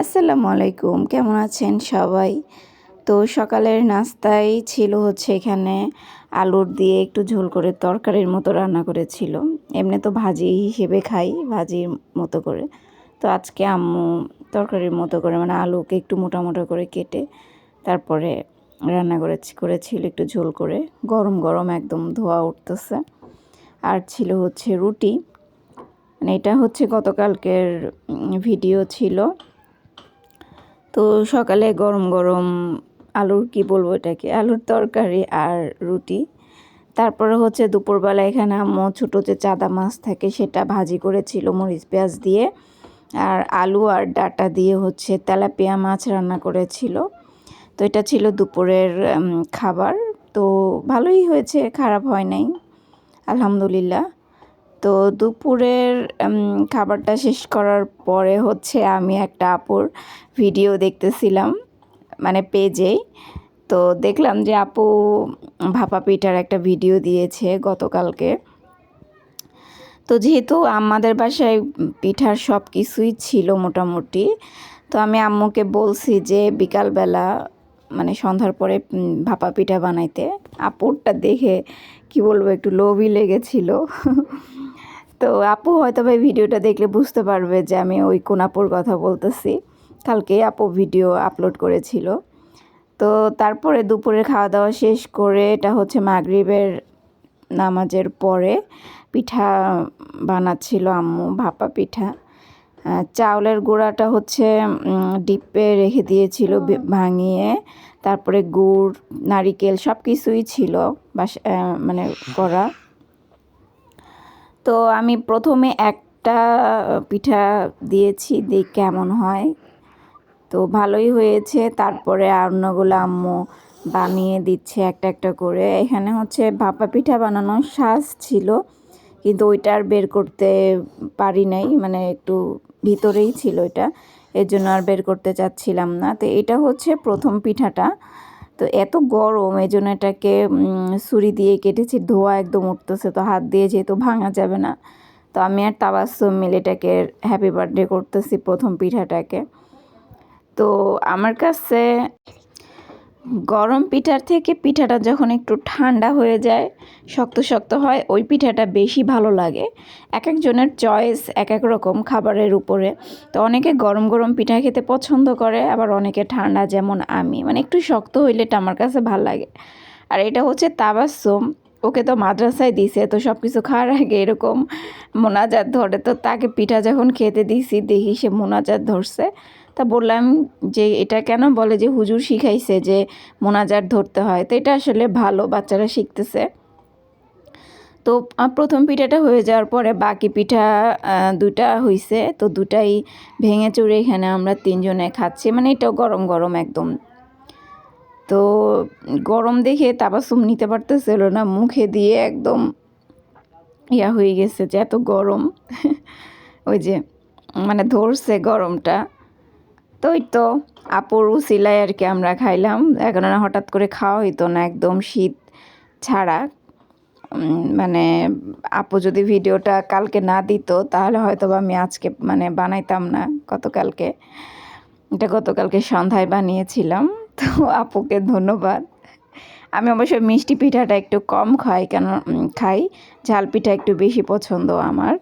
আসসালামু আলাইকুম, কেমন আছেন সবাই? তো সকালের নাস্তায় ছিল হচ্ছে এখানে আলুর দিয়ে একটু ঝোল করে তরকারির মতো রান্না করেছিল। এমনি তো ভাজি হিসেবে খাই, ভাজির মতো করে। তো আজকে আম্মু তরকারির মতো করে মানে আলুকে একটু মোটা মোটা করে কেটে তারপরে রান্না করে করেছিল একটু ঝোল করে। গরম গরম একদম ধোয়া উঠতেছে। আর ছিল হচ্ছে রুটি। মানে এটা হচ্ছে গতকালকের ভিডিও ছিল। তো সকালে গরম গরম আলুর কি বলব এটাকে? আলুর তরকারি আর রুটি। তারপরে হচ্ছে দুপুরবেলা এখানে আম্মু ছোটো যে চাদা মাছ থাকে সেটা ভাজি করেছিল মরিচ পেঁয়াজ দিয়ে। আর আলু আর ডাটা দিয়ে হচ্ছে তেলাপিয়া মাছ রান্না করেছিল। তো এটা ছিল দুপুরের খাবার। তো ভালোই হয়েছে, খারাপ হয় নাই। আলহামদুলিল্লাহ। তো দুপুরের খাবারটা শেষ করার পরে হচ্ছে আমি একটা আপুর ভিডিও দেখতেছিলাম মানে পেজেই তো দেখলাম যে আপু ভাপা পিঠার একটা ভিডিও দিয়েছে গতকালকে। তো যেহেতু আমাদের বাসায় পিঠার সব কিছুই ছিল মোটামুটি, তো আমি আম্মুকে বলছি যে বিকালবেলা মানে সন্ধ্যার পরে ভাপা পিঠা বানাইতে। আপুরটা দেখে, কি বলব, একটু লোভই লেগেছিল। তো আপু হয়তো ভাই ভিডিওটা দেখলে বুঝতে পারবে যে আমি ওই কোনাপুর কথা বলতেছি। কালকে আপু ভিডিও আপলোড করেছিল। তো তারপরে দুপুরে খাওয়া দাওয়া শেষ করে এটা হচ্ছে মাগরিবের নামাজের পরে পিঠা বানাচ্ছিল আম্মু ভাপা পিঠা। চাউলের গুঁড়াটা হচ্ছে ডিপে রেখে দিয়েছিল ভাঙিয়ে। তারপরে গুড় নারিকেল সব কিছুই ছিল বাসা মানে করা। তো আমি প্রথমে একটা পিঠা দিয়েছি, দেখ কেমন হয়। তো ভালোই হয়েছে। তারপরে অন্যগুলো আম্মু বানিয়ে দিচ্ছে একটা একটা করে। এখানে হচ্ছে ভাপা পিঠা বানানোর শ্বাস ছিল, কিন্তু ওইটা আর বের করতে পারি নাই মানে একটু ভিতরেই ছিল এটা। এর জন্য আর বের করতে চাচ্ছিলাম না। তো এটা হচ্ছে প্রথম পিঠাটা। তো এত গরম, এই জন্য এটাকে ছুরি দিয়ে কেটেছি, ধোয়া একদম উঠতেছে, তো হাত দিয়ে যেহেতু ভাঙা যাবে না, তো আমি আর তাবাসম মিলে এটাকে হ্যাপি বার্থডে করতেছি প্রথম পিঠাটাকে। তো আমার কাছে গরম পিঠার থেকে পিঠাটা যখন একটু ঠান্ডা হয়ে যায়, শক্ত শক্ত হয়, ওই পিঠাটা বেশি ভালো লাগে। এক একজনের চয়েস এক এক রকম খাবারের উপরে। তো অনেকে গরম গরম পিঠা খেতে পছন্দ করে, আবার অনেকে ঠান্ডা যেমন আমি। মানে একটু শক্ত হইলে এটা আমার কাছে ভালো লাগে। আর এটা হচ্ছে তাবাসম ওকে তো মাদ্রাসায় দিছে, তো সব কিছু খাওয়ার আগে এরকম মোনাজাত ধরে। তো তাকে পিঠা যখন খেতে দিছি, দেখি সে মোনাজাত ধরছে। তা বললাম যে এটা কেন বলে যে হুজুর শিখাইছে যে মোনাজার ধরতে হয়। তো এটা আসলে ভালো বাচ্চারা শিখতেছে। তো প্রথম পিঠাটা হয়ে যাওয়ার পরে বাকি পিঠা দুটা হয়েছে তো দুটাই ভেঙে চুরে এখানে আমরা তিনজনে খাচ্ছি। মানে এটাও গরম গরম একদম। তো গরম দেখে তাবাসুম নিতে পারতেছিল না। মুখে দিয়ে একদম ইয়া হয়ে গেছে যে এত গরম। ওই যে মানে ধরছে গরমটা। তো ওই তো আপুর উসিলায় আর কি আমরা খাইলাম। এখন না হঠাৎ করে খাওয়া হইতো না, একদম শীত ছাড়া। মানে আপু যদি ভিডিওটা কালকে না দিত, তাহলে হয়তো বা আমি আজকে মানে বানাইতাম না গতকালকে। এটা গতকালকে সন্ধ্যায় বানিয়েছিলাম, তো আপুকে ধন্যবাদ। আমি অবশ্যই মিষ্টি পিঠাটা একটু কম খাই, কেন খাই। ঝাল পিঠা একটু বেশি পছন্দ আমার।